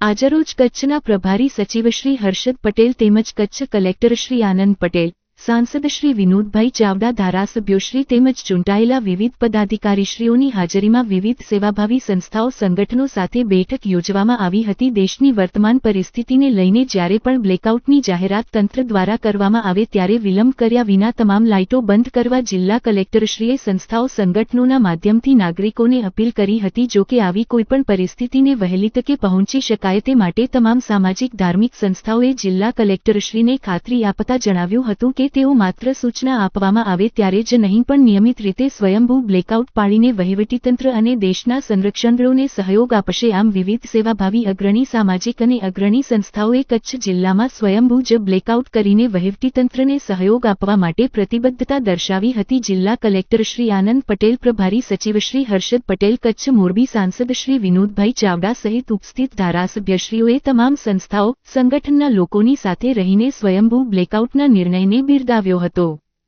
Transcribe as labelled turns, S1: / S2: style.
S1: આજરોજ કચ્છના પ્રભારી સચિવ શ્રી હર્ષદ પટેલ તેમજ કચ્છ કલેક્ટર શ્રી આનંદ પટેલ સાંસદ શ્રી વિનોદભાઈ ચાવડા ધારાસભ્યોશ્રી તેમજ ચૂંટાયેલા વિવિધ પદાધિકારીશ્રીઓની હાજરીમાં વિવિધ સેવાભાવી સંસ્થાઓ સંગઠનો સાથે બેઠક યોજવામાં આવી હતી. દેશની વર્તમાન પરિસ્થિતિને લઈને જ્યારે પણ બ્લેકઆઉટની જાહેરાત તંત્ર દ્વારા કરવામાં આવે ત્યારે વિલંબ કર્યા વિના તમામ લાઇટો બંધ કરવા જિલ્લા કલેક્ટરશ્રીએ સંસ્થાઓ સંગઠનોના માધ્યમથી નાગરિકોને અપીલ કરી હતી. જો કે આવી કોઈપણ પરિસ્થિતિને વહેલી તકે પહોંચી શકાય તે માટે તમામ સામાજિક, ધાર્મિક સંસ્થાઓએ જિલ્લા કલેક્ટરશ્રીને ખાતરી આપતા જણાવ્યું હતું કે તેઓ માત્ર સૂચના આપવામાં આવે ત્યારે જ નહીં, પણ નિયમિત રીતે સ્વયંભૂ બ્લેકઆઉટ પાડીને વહીવટીતંત્ર અને દેશના સંરક્ષણદળોને સહયોગ આપશે. આમ વિવિધ સેવાભાવી અગ્રણી સામાજિક અને અગ્રણી સંસ્થાઓએ કચ્છ જિલ્લામાં સ્વયંભૂ જ બ્લેકઆઉટ કરીને વહીવટીતંત્રને સહયોગ આપવા માટે પ્રતિબદ્ધતા દર્શાવી હતી. જિલ્લા કલેક્ટર શ્રી આનંદ પટેલ, પ્રભારી સચિવ શ્રી હર્ષદ પટેલ, કચ્છ મોરબી સાંસદ શ્રી વિનોદભાઈ ચાવડા સહિત ઉપસ્થિત ધારાસભ્યશ્રીઓએ તમામ સંસ્થાઓ, સંગઠનના લોકોની સાથે રહીને સ્વયંભૂ બ્લેકઆઉટના નિર્ણયને બિરદાવ્યો હતો.